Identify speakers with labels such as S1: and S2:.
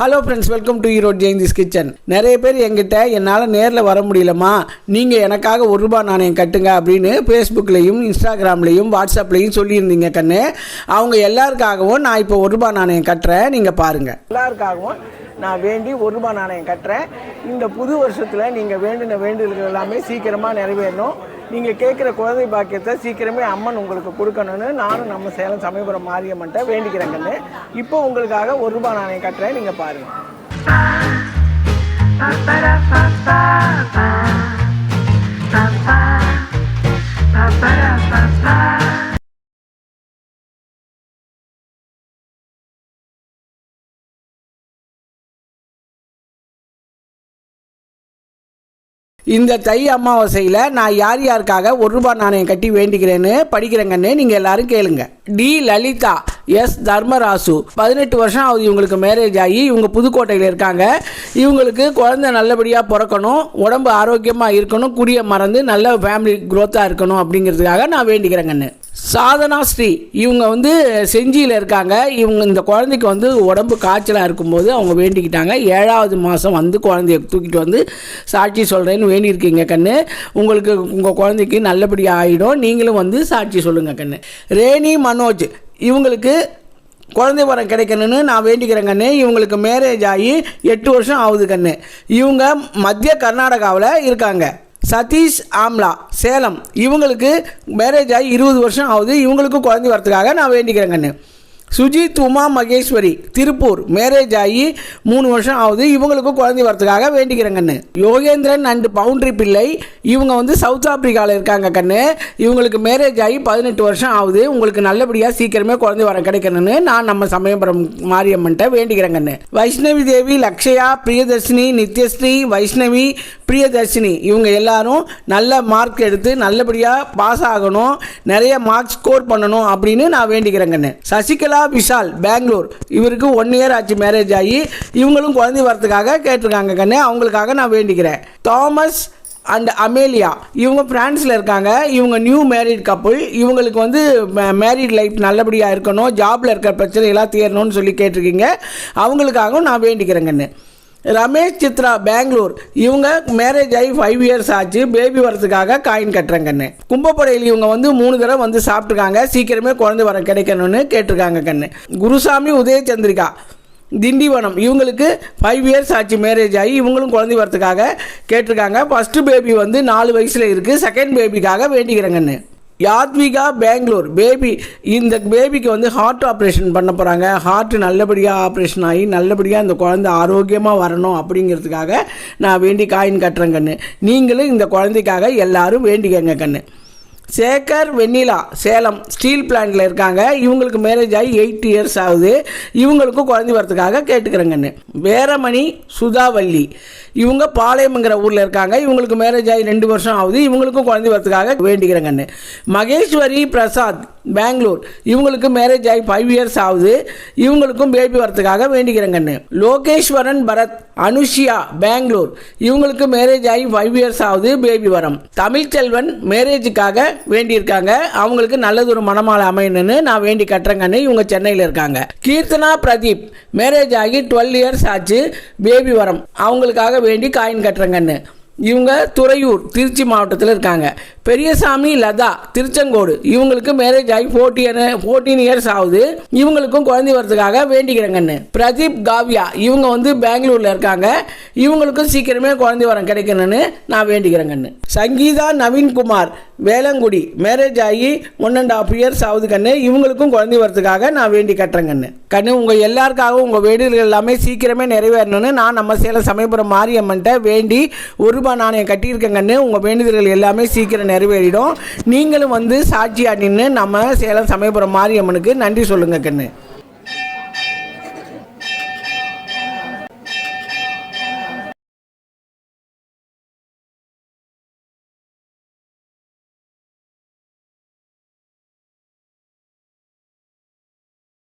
S1: Hello friends welcome to Erode Jayanthi's kitchen நிறைய பேர் எங்கிட்ட என்னால் நேரில் வர முடியலம்மா. நீங்கள் எனக்காக ஒரு ரூபா நாணயம் கட்டுங்க அப்படின்னு ஃபேஸ்புக்லேயும் இன்ஸ்டாகிராம்லேயும் வாட்ஸ்அப்லேயும் சொல்லியிருந்தீங்க கண்ணு. அவங்க எல்லாருக்காகவும் நான் இப்போ ஒரு ரூபா நாணயம் கட்டுறேன். நீங்கள் பாருங்கள் எல்லாருக்காகவும் நான் வேண்டி ஒரு ரூபாய் நாணயம் கட்டுறேன். இந்த புது வருஷத்தில் நீங்கள் வேண்டின வேண்டுதல்கள் எல்லாமே சீக்கிரமாக நிறைவேறணும். நீங்கள் கேட்குற குழந்தை பாக்கியத்தை சீக்கிரமே அம்மன் உங்களுக்கு கொடுக்கணும்னு நானும் நம்ம சேலம் சமயபுரம் மாரியம்மன்ட்ட வேண்டிக்கிறேன் கண்ணு இப்போ உங்களுக்காக ஒரு ரூபாய் நாணயம் கட்டுறேன் நீங்கள் பாருங்கள் இந்த தை அமாவாசையில் நான் யார் யாருக்காக ஒரு ரூபாய் நாணயம் கட்டி வேண்டிக்கிறேன்னு படிக்கிறேங்கன்னு நீங்கள் எல்லாரும் கேளுங்க. D Lalitha S Dharmarasu. பதினெட்டு வருஷம் ஆகுது இவங்களுக்கு மேரேஜ் ஆகி இவங்க புதுக்கோட்டையில் இருக்காங்க. இவங்களுக்கு குழந்தை நல்லபடியாக பிறக்கணும் உடம்பு ஆரோக்கியமாக இருக்கணும் குடியை மறந்து நல்ல ஃபேமிலி க்ரோத்தாக இருக்கணும் அப்படிங்கிறதுக்காக நான் வேண்டிக்கிறேங்கன்னு. சாதனா ஸ்ரீ. இவங்க வந்து செஞ்சியில் இருக்காங்க. இவங்க இந்த குழந்தைக்கு வந்து உடம்பு காய்ச்சலாக இருக்கும்போது அவங்க வேண்டிக்கிட்டாங்க. ஏழாவது மாதம் வந்து குழந்தைய தூக்கிட்டு வந்து சாட்சி சொல்கிறேன்னு வேண்டியிருக்கீங்க கண்ணு. உங்களுக்கு உங்கள் குழந்தைக்கு நல்லபடியாக ஆகிடும் நீங்களும் வந்து சாட்சி சொல்லுங்கள் கண்ணு. ரேணி மனோஜ் இவங்களுக்கு குழந்தை வரம் கிடைக்கணும்னு நான் வேண்டிக்கிறேன் கண்ணு. இவங்களுக்கு மேரேஜ் ஆகி எட்டு வருஷம் ஆகுது கண்ணு. இவங்க மத்திய கர்நாடகாவில் இருக்காங்க. சதீஷ் ஆம்லா சேலம். இவங்களுக்கு மேரேஜ் ஆகி இருபது வருஷம் ஆகுது. இவங்களுக்கும் குழந்தை வரத்துக்காக நான் வேண்டிக்கிறேங்கன்னு சுஜித் உமா மகேஸ்வரி திருப்பூர் மேரேஜ் ஆகி மூணு வருஷம் ஆகுது. இவங்களுக்கும் குழந்தை வரத்துக்காக வேண்டிக்கிறேன் கண்ணு. யோகேந்திரன் அண்டு பவுண்டரி பிள்ளை. இவங்க வந்து சவுத் ஆப்பிரிக்காவில் இருக்காங்க கண்ணு. இவங்களுக்கு மேரேஜ் ஆகி பதினெட்டு வருஷம் ஆகுது. உங்களுக்கு நல்லபடியாக சீக்கிரமே குழந்தை வர கிடைக்கணும்னு நான் நம்ம சமயபுரம் மாரியம்மன்ட்ட வேண்டிக்கிறேன் கண்ணு. வைஷ்ணவி தேவி லக்ஷயா பிரியதர்ஷினி நித்யஸ்ரீ வைஷ்ணவி பிரியதர்ஷினி. இவங்க எல்லாரும் நல்ல மார்க் எடுத்து நல்லபடியாக பாஸ் ஆகணும். நிறைய மார்க் ஸ்கோர் பண்ணணும் அப்படின்னு நான் வேண்டிக்கிறேன் கண்ணு. சசிகலா விஷால் பெங்களூர். இவருக்கு ஒன் இயர் ஆச்சு மேரேஜ் ஆகி. இவங்களும் குழந்தை வரத்துக்காக கேட்டிருக்காங்க கண்ணு. அவங்களுக்காக நான் வேண்டிக்கிறேன். தாமஸ் அண்ட் அமேலியா இவங்க பிரான்ஸில் இருக்காங்க. இவங்க நியூ மேரிட் கப்புள் இவங்களுக்கு வந்து மேரிட் லைஃப் நல்லபடியாக இருக்கணும். ஜாபில் இருக்கிற பிரச்சனையெல்லாம் தீரணும்னு சொல்லி கேட்டிருக்கீங்க. அவங்களுக்காகவும் நான் வேண்டிக்கிறேங்கன்னு ரமேஷ் சித்ரா பெங்களூர். இவங்க மேரேஜ் ஆகி ஃபைவ் இயர்ஸ் ஆச்சு. பேபி வரதுக்காக காயின் கட்டுறங்க கண்ணு கும்பப்படையில் இவங்க வந்து மூணு தடவை வந்து சாப்பிட்ருக்காங்க சீக்கிரமே குழந்தை வர கிடைக்கணும்னு கேட்டிருக்காங்க கண்ணு. குருசாமி உதயச்சந்திரிகா திண்டிவனம். இவங்களுக்கு ஃபைவ் இயர்ஸ் ஆச்சு மேரேஜ் ஆகி. இவங்களும் குழந்தை வரத்துக்காக கேட்டிருக்காங்க. ஃபஸ்ட்டு பேபி வந்து நாலு வயசில் இருக்குது செகண்ட் பேபிக்காக வேண்டிக்கிறேங்கன்னு. யாத்விகா பெங்களூர். பேபி இந்த பேபிக்கு வந்து ஹார்ட் ஆப்ரேஷன் பண்ண போகிறாங்க ஹார்ட் நல்லபடியாக ஆப்ரேஷன் ஆகி நல்லபடியாக இந்த குழந்தை ஆரோக்கியமாக வரணும் அப்படிங்கிறதுக்காக நான் வேண்டி காயின் கட்டுறேன் கண்ணு. நீங்களும் இந்த குழந்தைக்காக எல்லாரும் வேண்டிக்கங்க கண்ணு. சேகர் வெண்ணிலா சேலம் ஸ்டீல் பிளான்ட்டில் இருக்காங்க. இவங்களுக்கு மேரேஜ் ஆகி எயிட் இயர்ஸ் ஆகுது. இவங்களுக்கும் குழந்தை வரத்துக்காக கேட்டுக்கிறேங்கன்னு வேரமணி சுதாவல்லி. இவங்க பாளையம்ங்கிற ஊரில் இருக்காங்க. இவங்களுக்கு மேரேஜ் ஆகி ரெண்டு வருஷம் ஆகுது. இவங்களுக்கும் குழந்தை வரத்துக்காக வேண்டிக்கிறேங்கன்னு மகேஸ்வரி பிரசாத் பெங்களூர். இவங்களுக்கு மேரேஜ் ஆகி ஃபைவ் இயர்ஸ் ஆகுது. இவங்களுக்கும் பேபி வரத்துக்காக வேண்டிக்கிறேங்கன்னு லோகேஸ்வரன் பரத் அனுஷியா பெங்களூர். இவங்களுக்கு மேரேஜ் ஆகி ஃபைவ் இயர்ஸ் ஆகுது பேபி வரம். தமிழ்ச்செல்வன் மேரேஜுக்காக வேண்டியிருக்காங்க. அவங்களுக்கு நல்லது ஒரு மனமாலை அமையணும்னு நான் வேண்டி கட்டுறேங்கன்னு இவங்க சென்னையில் இருக்காங்க. கீர்த்தனா பிரதீப் மேரேஜ் ஆகி டுவெல் இயர்ஸ் ஆச்சு. பேபி வரம். அவங்களுக்காக வேண்டி காயின் கட்டுறேங்கன்னு இவங்க துறையூர் திருச்சி மாவட்டத்தில் இருக்காங்க. பெரியசாமி லதா திருச்செங்கோடு இவங்களுக்கு மேரேஜ் ஆகி ஃபோர்டீன் ஃபோர்டீன் இயர்ஸ் ஆகுது. இவங்களுக்கும் குழந்தை வரதுக்காக வேண்டிக்கிறேங்கன்னு. பிரதீப் காவ்யா இவங்க வந்து பெங்களூரில் இருக்காங்க. இவங்களுக்கும் சீக்கிரமே குழந்தை வரம் கிடைக்கணும்னு நான் வேண்டிக்கிறேங்கன்னு. சங்கீதா நவீன்குமார் வேளங்குடி மேரேஜ் ஆகி ஒன் அண்ட் ஆஃப் இயர்ஸ் ஆகுது கண்ணு. இவங்களுக்கும் குழந்தை வரதுக்காக நான் வேண்டி கட்டுறேன் கண்ணு. கண்ணு உங்கள் எல்லாருக்காகவும் உங்கள் வேண்டுதல்கள் எல்லாமே சீக்கிரமே நிறைவேறணும்னு நான் நம்ம சேலம் சமயபுரம் மாரியம்மன்ட்ட வேண்டி ஒரு ரூபாய் நாணயம் கட்டியிருக்கேன் கண்ணு. உங்கள் வேண்டுதல்கள் எல்லாமே சீக்கிரம் நிறைவேறிடும். நீங்களும் வந்து சாட்சியாக நின்று நம்ம சேலம் சமயபுரம் மாரியம்மனுக்கு நன்றி சொல்லுங்கள் கண்ணு.